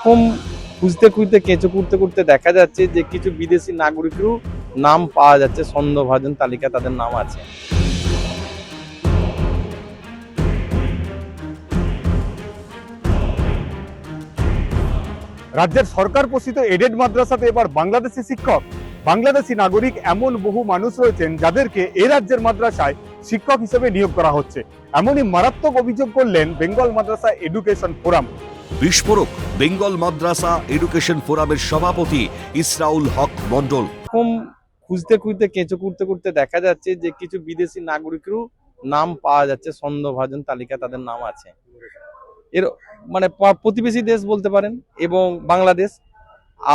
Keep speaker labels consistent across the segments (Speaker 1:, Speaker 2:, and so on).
Speaker 1: এরকম খুঁজতে খুঁজতে, কেঁচো করতে করতে দেখা যাচ্ছে যে কিছু বিদেশি নাগরিকেরও নাম পাওয়া যাচ্ছে, সন্দেহভাজন তালিকা তাদের নাম আছে।
Speaker 2: রাজ্যের সরকার পোষিত এডেড মাদ্রাসাতে এবার বাংলাদেশি শিক্ষক। বাংলাদেশি নাগরিক এমন বহু মানুষ রয়েছেন যাদেরকে এ রাজ্যের মাদ্রাসায় শিক্ষক হিসেবে নিয়োগ করা হচ্ছে। এমনই মারাত্মক অভিযোগ করলেন বেঙ্গল মাদ্রাসা এডুকেশন ফোরাম।
Speaker 3: বিস্ফোরক, বেঙ্গল মাদ্রাসা এডুকেশন ফোরামের সভাপতি ইসরাউল হক মন্ডল
Speaker 1: খুঁজতে খুঁজতে, কেঁচো করতে করতে দেখা যাচ্ছে যে কিছু বিদেশি নাগরিকেরও নাম পাওয়া যাচ্ছে সন্দেহভাজন তালিকা তাদের নাম আছে। এর মানে প্রতিবেশী দেশ বলতে পারেন এবং বাংলাদেশ।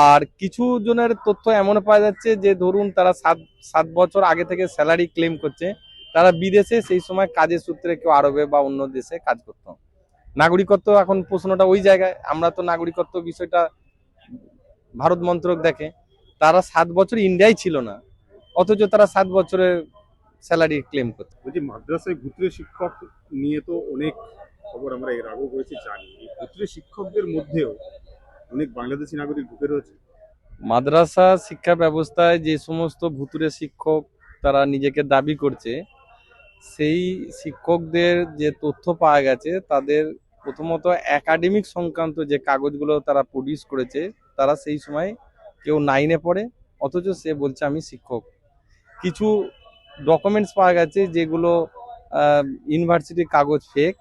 Speaker 1: আর কিছু জনের তথ্য এমন পাওয়া যাচ্ছে যে ধরুন তারা সাত সাত বছর আগে থেকে স্যালারি ক্লেম করছে, তারা বিদেশে সেই সময় কাজের সূত্রে কেউ আরবে বা অন্য দেশে কাজ করতো। নাগরিকত্ব এখন প্রশ্নটা ওই জায়গায়। আমরা তো নাগরিকত্ব বিষয়টা ভারত মন্ত্রক দেখে। তারা সাত বছর ইন্ডিয়ায় ছিল না। অথচ তারা সাত বছরের স্যালারি ক্লেম করত।
Speaker 2: বলছি মাদ্রাসায় ভুতুরে শিক্ষক নিয়ে তো অনেক খবর আমরা এর আগেও করেছি জানি। এই শিক্ষকদের মধ্যেও অনেক বাংলাদেশি নাগরিক ঢুকে রয়েছে।
Speaker 1: মাদ্রাসা শিক্ষা ব্যবস্থায় যে সমস্ত ভুতুরে শিক্ষক তারা নিজেকে দাবি করছে সেই শিক্ষকদের যে তথ্য পাওয়া গেছে তাদের প্রথমত একাডেমিক সংক্রান্ত যে কাগজগুলো তারা প্রডিউস করেছে, তারা সেই সময় কেউ নাইনে পড়ে, অথচ সে বলছে আমি শিক্ষক। কিছু ডকুমেন্টস পাওয়া গেছে যেগুলো ইউনিভার্সিটির কাগজ ফেক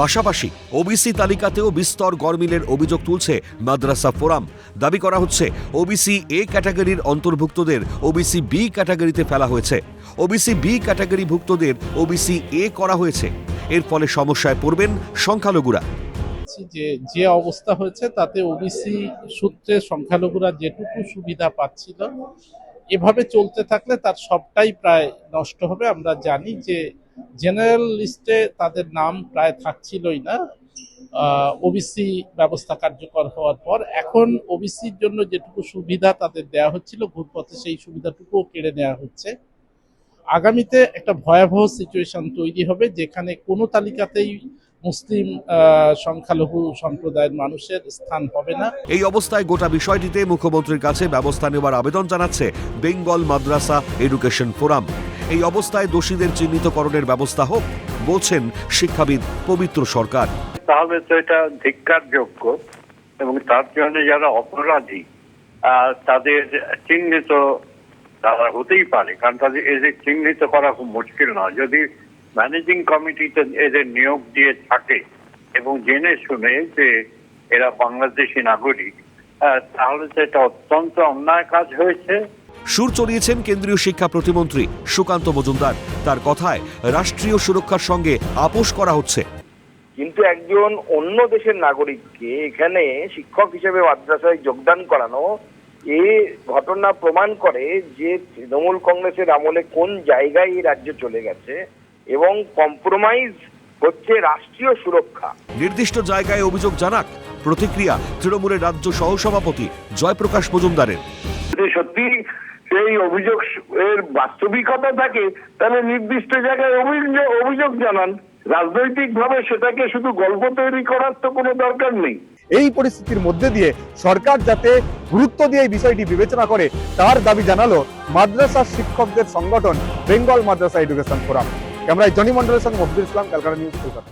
Speaker 3: পাশাপাশি ওবিসি তালিকাতেও বিস্তর গরমিলের অভিযোগ তুলছে মাদ্রাসা ফোরাম। দাবি করা হচ্ছে ওবিসি এ ক্যাটাগরির অন্তর্ভুক্তদের ওবিসি বি ক্যাটাগরিতে ফেলা হয়েছে। ওবিসি বি ক্যাটাগরিভুক্তদের ওবিসি এ করা হয়েছে। এর ফলে সমস্যায় পড়বেন সংখ্যালঘুরা।
Speaker 4: যে যে অবস্থা হয়েছে, তাতে ওবিসি সূত্রে সংখ্যালঘুরা যেটুকু সুবিধা পাচ্ছিল, এভাবে চলতে থাকলে তার সবটাই প্রায় নষ্ট হবে। আমরা জানি যে জেনারেল লিস্টে তাদের নাম প্রায় থাকছিলই না। ওবিসি ব্যবস্থা কার্যকর হওয়ার পর এখন ওবিসির জন্য যেটুকু সুবিধা তাদের দেওয়া হচ্ছিল ঘুরপথে সেই সুবিধাটুকুও কেড়ে নেওয়া হচ্ছে। আগামীতে একটা ভয়াবহ সিচুয়েশন তৈরি হবে যেখানে কোনো তালিকাতেই মুসলিম আহ, সংখ্যালঘু সম্প্রদায়ের মানুষের স্থান হবে না।
Speaker 3: এই অবস্থায় গোটা বিষয়টিতে মুখ্যমন্ত্রীর কাছে ব্যবস্থা নেওয়ার আবেদন জানাচ্ছে বেঙ্গল মাদ্রাসা এডুকেশন ফোরাম। এই অবস্থায় দোষীদের চিহ্নিতকরণের ব্যবস্থা হোক বলছেন শিক্ষাবিদ পবিত্র সরকার।
Speaker 5: তাহলে তো এটা ধিক্কারযোগ্য এবং তার জন্য যারা অপরাধী আহ, তাদের চিহ্নিত তারা হতেই পারে। কারণ তাদের এদের চিহ্নিত করা খুব মুশকিল নয়। যদি ম্যানেজিং কমিটিতে এদের নিয়োগ দিয়ে থাকে এবং জেনে শুনে যে এরা বাংলাদেশি নাগরিক তাহলে তো এটা অত্যন্ত অন্যায় কাজ হয়েছে।
Speaker 3: সুর চড়িয়েছেন কেন্দ্রীয় শিক্ষা প্রতিমন্ত্রী সুকান্ত মজুমদার। তার কথায় রাষ্ট্রীয় সুরক্ষার সঙ্গে আপোষ করা হচ্ছে।
Speaker 6: কিন্তু একজন অন্য দেশের নাগরিককে এখানে শিক্ষক হিসেবে মাদ্রাসায় যোগদান করানো এ ঘটনা প্রমাণ করে যে তৃণমূল কংগ্রেসের আমলে কোন জায়গায় এই রাজ্য চলে গেছে এবং কম্প্রোমাইজ হচ্ছে রাষ্ট্রীয় সুরক্ষা।
Speaker 3: নির্দিষ্ট জায়গায় অভিযোগ জানাক প্রতিক্রিয়া তৃণমূলের রাজ্য সহসভাপতি জয়প্রকাশ মজুমদারের।
Speaker 5: সত্যি সেই অভিযোগ এর বাস্তবিকতা থাকে তাহলে নির্দিষ্ট জায়গায় অভিযোগ অভিযোগ জানান। রাজনৈতিক ভাবে সেটাকে শুধু গল্প তৈরি করার তো কোনো দরকার নেই।
Speaker 2: এই পরিস্থিতির মধ্যে দিয়ে সরকার যাতে গুরুত্ব দিয়ে এই বিষয়টি বিবেচনা করে, তার দাবি জানালো মাদ্রাসা শিক্ষকদের সংগঠন, বেঙ্গল মাদ্রাসা এডুকেশন ফোরাম। ক্যামেরায় জনি মন্ডলের সঙ্গে মফিদুল ইসলাম, ক্যালকাটা নিউজ কলকাতা।